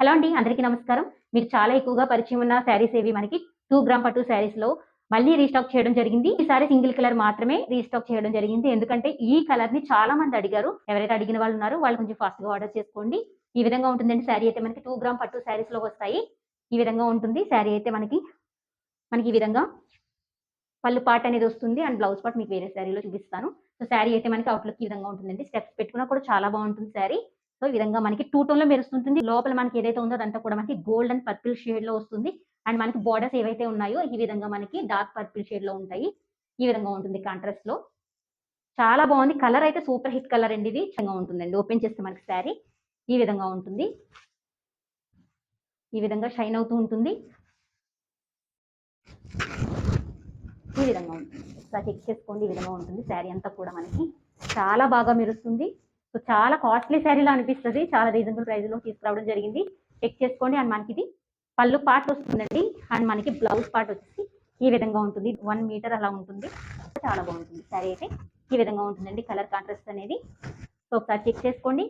Hello అండి అందరికీ నమస్కారం. మీకు చాలా ఎక్కువగా పరిచయం ఉన్న శారీస్ ఏవి? మనకి టూ గ్రామ్ పట్టు శారీస్లో మళ్ళీ రీస్టాక్ చేయడం జరిగింది. ఈసారి సింగిల్ కలర్ మాత్రమే రీస్టాక్ చేయడం జరిగింది. ఎందుకంటే ఈ కలర్ని చాలా మంది అడిగారు. ఎవరైతే అడిగిన వాళ్ళు ఉన్నారో వాళ్ళు కొంచెం ఫాస్ట్గా ఆర్డర్ చేసుకోండి. ఈ విధంగా ఉంటుందండి శారీ అయితే మనకి టూ గ్రామ్ పట్టు శారీస్లో వస్తాయి. ఈ విధంగా ఉంటుంది. శారీ అయితే మనకి మనకి ఈ విధంగా పళ్ళు పార్ట్ అనేది వస్తుంది అండ్ బ్లౌజ్ పార్ట్ మీకు వేరే శారీలో చూపిస్తాను. సో శారీ అయితే మనకి అవుట్లుక్ ఈ విధంగా ఉంటుందండి. స్టెప్స్ పెట్టుకున్నా కూడా చాలా బాగుంటుంది శారీ. సో ఈ విధంగా మనకి టూ టోన్లో మెరుస్తుంటుంది. లోపల మనకి ఏదైతే ఉందో అదంతా కూడా మనకి గోల్డ్ అండ్ పర్పుల్ షేడ్లో వస్తుంది. అండ్ మనకి బోర్డర్స్ ఏవైతే ఉన్నాయో ఈ విధంగా మనకి డార్క్ పర్పుల్ షేడ్లో ఉంటాయి. ఈ విధంగా ఉంటుంది కాంట్రాస్ట్లో. చాలా బాగుంది. కలర్ అయితే సూపర్ హిట్ కలర్ అండి ఇది. చాలా ఉంటుందండి. ఓపెన్ చేస్తే మనకి శారీ ఈ విధంగా ఉంటుంది. ఈ విధంగా షైన్ అవుతూ ఉంటుంది. ఈ విధంగా ఉంటుంది. చెక్ చేసుకోండి. ఈ విధంగా ఉంటుంది. శారీ అంతా కూడా మనకి చాలా బాగా మెరుస్తుంది. సో చాలా కాస్ట్లీ శారీలో అనిపిస్తుంది. చాలా రీజనబుల్ ప్రైస్లో తీసుకురావడం జరిగింది. చెక్ చేసుకోండి అండ్ మనకి ఇది. పళ్ళు పార్ట్ వస్తుందండి. అండ్ మనకి బ్లౌజ్ పార్ట్ వచ్చేసి ఈ విధంగా ఉంటుంది. వన్ మీటర్ అలా ఉంటుంది. చాలా బాగుంటుంది. శారీ అయితే ఈ విధంగా ఉంటుందండి. కలర్ కాంట్రాస్ట్ అనేది. సో ఒకసారి చెక్ చేసుకోండి.